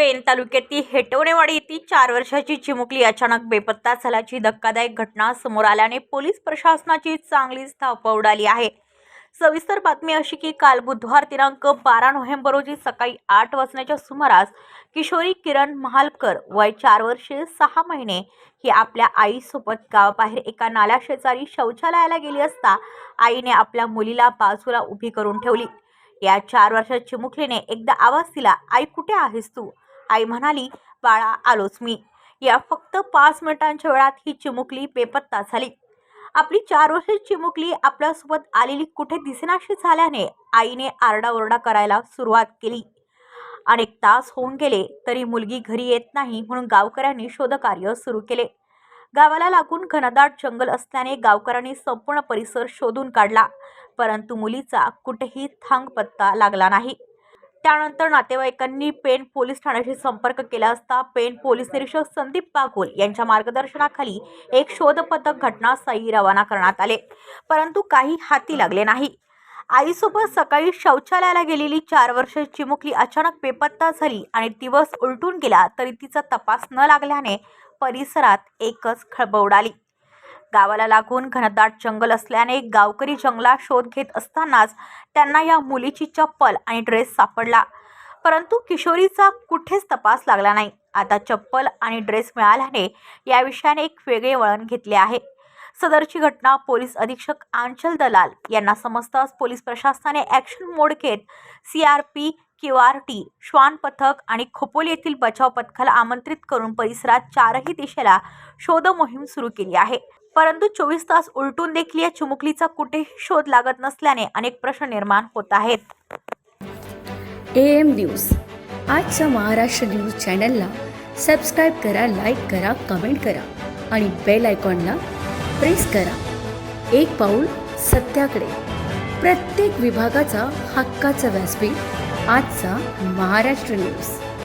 Pen तालुक्यातील हेटवणेवाडी येथील चार वर्षाची चिमुकली अचानक बेपत्ता झाल्याची धक्कादायक घटना समोर आल्याने पोलीस प्रशासनाची चांगलीच धावपळ उडाली आहे. सविस्तर बातमी अशी की काल बुधवार दिनांक बारा नोव्हेंबर रोजी सकाळी आठ वाजण्याच्या सुमारास किशोरी किरण महालकर वय चार वर्षे सहा महिने ही आपल्या आईसोबत गावाबाहेर एका नाल्या शेजारी शौचालयाला गेली असता आईने आपल्या मुलीला बाजूला उभी करून ठेवली. या चार वर्षाच्या चिमुकलीने एकदा आवाज दिला आई कुठे आहेस तू? आई म्हणाली बाळा आलोच मी. या फक्त पाच मिनिटांच्या वेळात ही चिमुकली बेपत्ता झाली. आपली चार वर्षाची चिमुकली आपल्यासोबत आलेली कुठे दिसेनाशी झाल्याने आईने आरडाओरडा करायला सुरुवात केली. अनेक तास होऊन गेले तरी मुलगी घरी येत नाही म्हणून गावकऱ्यांनी शोधकार्य सुरू केले. गावाला लागून घनदाट जंगल असल्याने गावकऱ्यांनी संपूर्ण परिसर शोधून काढला परंतु मुलीचा कुठेही थांग पत्ता लागला नाही. त्यानंतर नातेवाईकांनी पेण पोलीस ठाण्याशी संपर्क केला असता पेण पोलीस निरीक्षक संदीप बागोल यांच्या मार्गदर्शनाखाली एक शोध पथक घटनास्थळी रवाना करण्यात आले. परंतु काही हाती लागले नाही. आईसोबत सकाळी शौचालयाला गेलेली चार वर्ष चिमुकली अचानक बेपत्ता झाली आणि दिवस उलटून गेला तरी तिचा तपास न लागल्याने परिसरात एकच खळबळ उडाली. गावाला लागून घनदाट जंगल असल्याने गावकरी जंगलात शोध घेत असतानाच त्यांना या मुलीची चप्पल आणि ड्रेस सापडला. परंतु किशोरीचा कुठेच तपास लागला नाही. आता चप्पल आणि ड्रेस मिळाल्याने या विषयाने एक वेगळे वळण घेतले आहे. सदरची घटना पोलीस अधीक्षक आंचल दलाल यांना समजताच पोलीस प्रशासनाने ॲक्शन मोड घेत C R P Q R T श्वान पथक आणि खोपोली येथील बचाव पथकाला आमंत्रित करून परिसरात चारही दिशेला शोध मोहीम सुरू केली आहे. परंतु चोवीस तास उलटून देखील या चिमुकलीचा कुठेही शोध लागत नसल्याने अनेक प्रश्न निर्माण होत आहेत. A M news. आजच्या महाराष्ट्र न्यूज चॅनलला सबस्क्राईब करा लाईक करा कमेंट करा आणि बेल आयकॉनला प्रेस करा. एक पाऊल सत्याकडे. प्रत्येक विभागाचा हक्काचा व्यासपीठ आजचा महाराष्ट्र न्यूज.